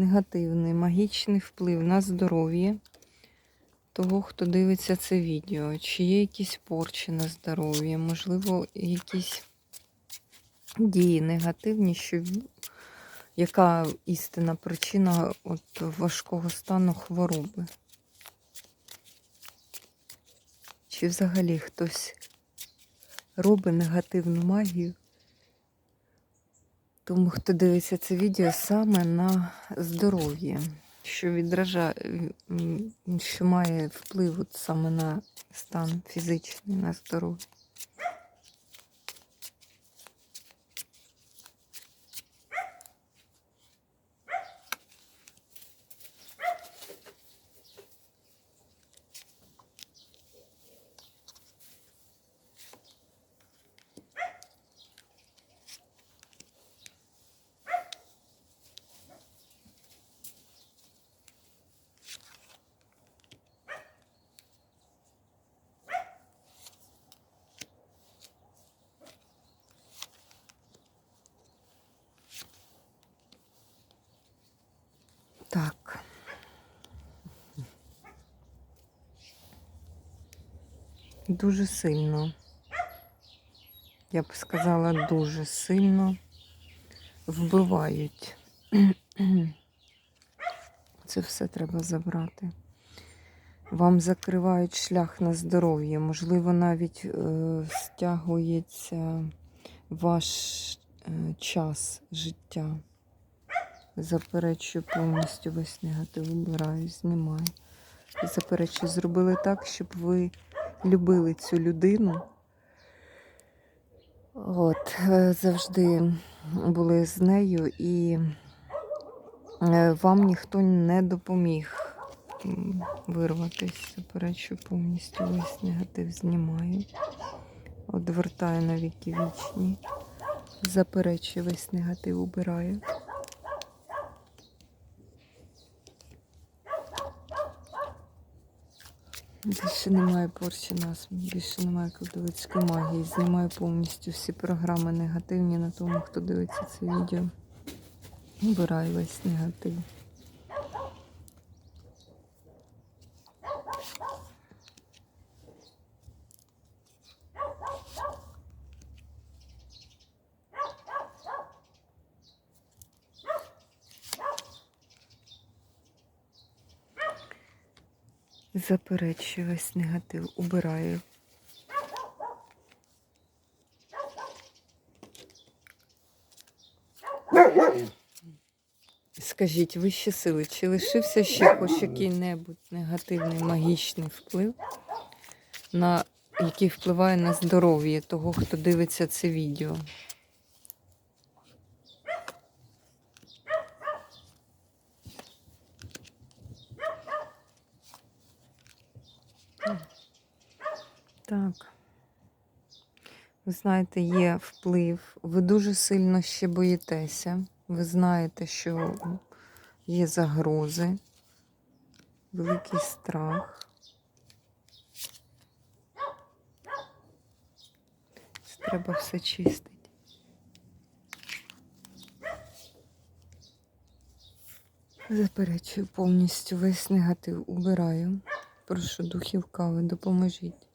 негативний магічний вплив на здоров'я того, хто дивиться це відео, чи є якісь порчі на здоров'я, можливо, якісь дії негативні, що яка істинна причина от важкого стану хвороби? Чи взагалі хтось робить негативну магію? Тому хто дивиться це відео саме на здоров'я, що відражає, що має вплив саме на стан фізичний, на здоров'я. Так. Дуже сильно. Я б сказала, дуже сильно вбивають. Це все треба забрати. Вам закривають шлях на здоров'я, можливо, навіть е, стягується ваш е, час життя. Заперечую повністю весь негатив, вибираю, знімаю. Заперечую, зробили так, щоб ви любили цю людину. От, е, завжди були з нею, і е, вам ніхто не допоміг вирватися. Заперечую повністю весь негатив знімаю. Одвертаю на віки вічні. Заперечую весь негатив, убираю. Більше немає порчі нас, більше немає колдовицької магії. Знімаю повністю всі програми негативні на тому, хто дивиться це відео. Вбираю весь негатив. Заперечую весь негатив, убираю. Скажіть, вищі сили, чи лишився ще хоч який-небудь негативний магічний вплив, на, який впливає на здоров'я того, хто дивиться це відео? Так. Ви знаєте, є вплив. Ви дуже сильно ще боїтеся. Ви знаєте, що є загрози, великий страх. Треба все чистити. Заперечую повністю весь негатив. Убираю. Прошу духів кави, допоможіть.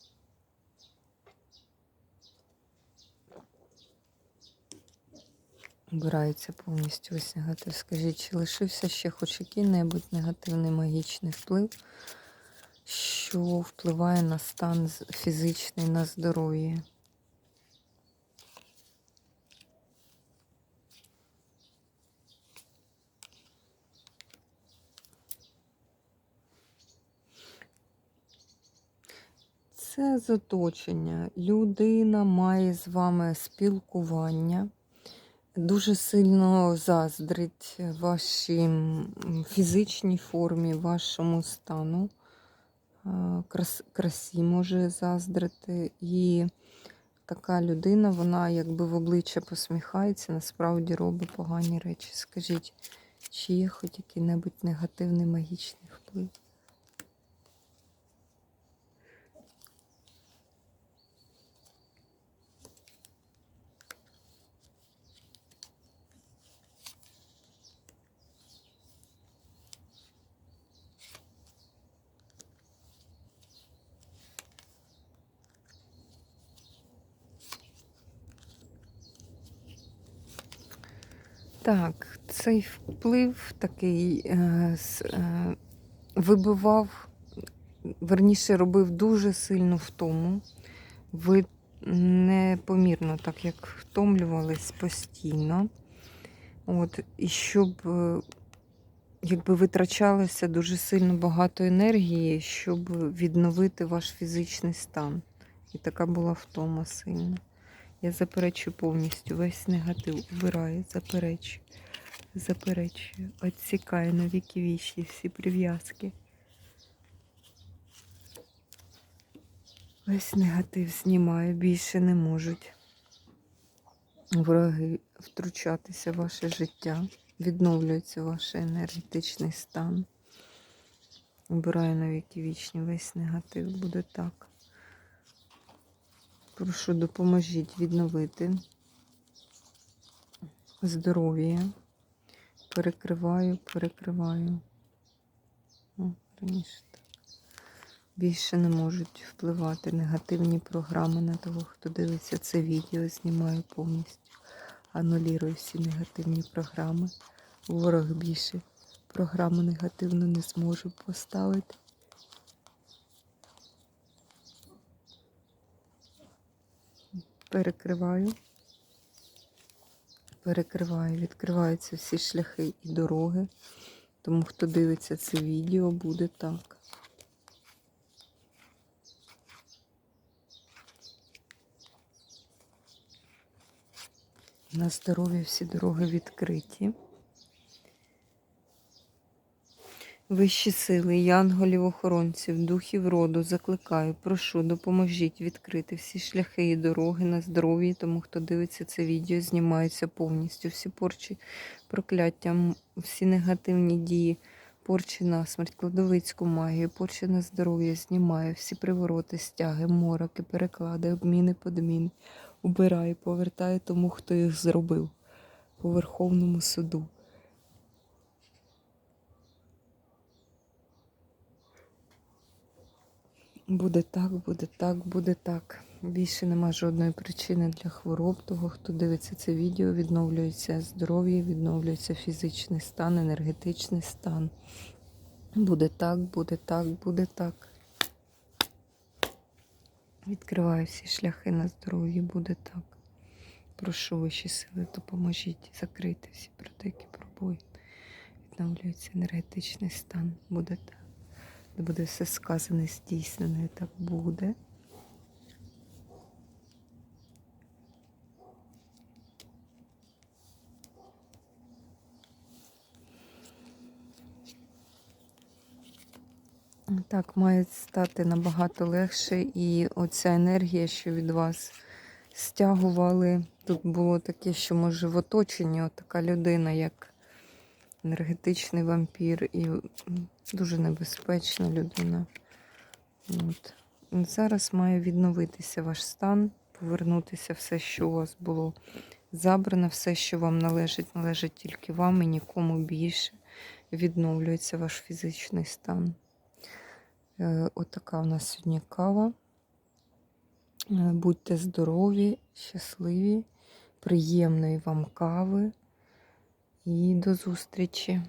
Убирається повністю весь негатив. Скажіть, чи лишився ще хоч який-небудь негативний магічний вплив, що впливає на стан фізичний, на здоров'я? Це з оточення. Людина має з вами спілкування. Дуже сильно заздрить вашій фізичній формі, вашому стану. Е, Крас, красі може заздрити. І така людина, вона якби в обличчя посміхається, насправді робить погані речі. Скажіть, чи є хоч який-небудь негативний магічний вплив? Так, цей вплив такий е, е, вибивав, верніше робив дуже сильну втому. Ви непомірно, так як втомлювались постійно. От, і щоб е, якби витрачалося дуже сильно багато енергії, щоб відновити ваш фізичний стан. І така була втома сильна. Я заперечую повністю весь негатив, убираю, заперечую, заперечую, відсікаю на віки вічні всі прив'язки. Весь негатив знімаю, більше не можуть вороги втручатися в ваше життя, відновлюється ваш енергетичний стан. Убираю на віки вічні, весь негатив буде так. Прошу, допоможіть відновити здоров'я. Перекриваю, перекриваю. О, раніше так. Більше не можуть впливати негативні програми на того, хто дивиться це відео. Знімаю повністю. Анулірую всі негативні програми. Ворог більше програму негативну не зможе поставити. Перекриваю. Перекриваю, відкриваються всі шляхи і дороги. Тому хто дивиться це відео, буде так. На здоров'я всі дороги відкриті. Вищі сили, янголів, охоронців, духів роду закликаю, прошу, допоможіть відкрити всі шляхи і дороги на здоров'я, тому хто дивиться це відео, знімаються повністю. Всі порчі, прокляття, всі негативні дії, порчі на смерть, кладовицьку магію, порчі на здоров'я, знімаю. Всі привороти, стяги, мороки, переклади, обміни, подміни, убираю, повертаю тому, хто їх зробив. По Верховному суду. Буде так, буде так, буде так. Більше нема жодної причини для хвороб. Того, хто дивиться це відео, відновлюється здоров'я, відновлюється фізичний стан, енергетичний стан. Буде так, буде так, буде так. Відкриваю всі шляхи на здоров'я, буде так. Прошу вищі сили, допоможіть закрити всі протеки, пробої. Відновлюється енергетичний стан. Буде так. Де буде все сказане, здійснене, так буде. Так, має стати набагато легше, і оця енергія, що від вас стягували. Тут було таке, що може в оточенні от така людина, як енергетичний вампір, і дуже небезпечна людина. От. Зараз має відновитися ваш стан, повернутися все, що у вас було забрано, все, що вам належить, належить тільки вам і нікому більше. Відновлюється ваш фізичний стан. Е, Отака у нас сьогодні кава. Е, Будьте здорові, щасливі, приємної вам кави і до зустрічі!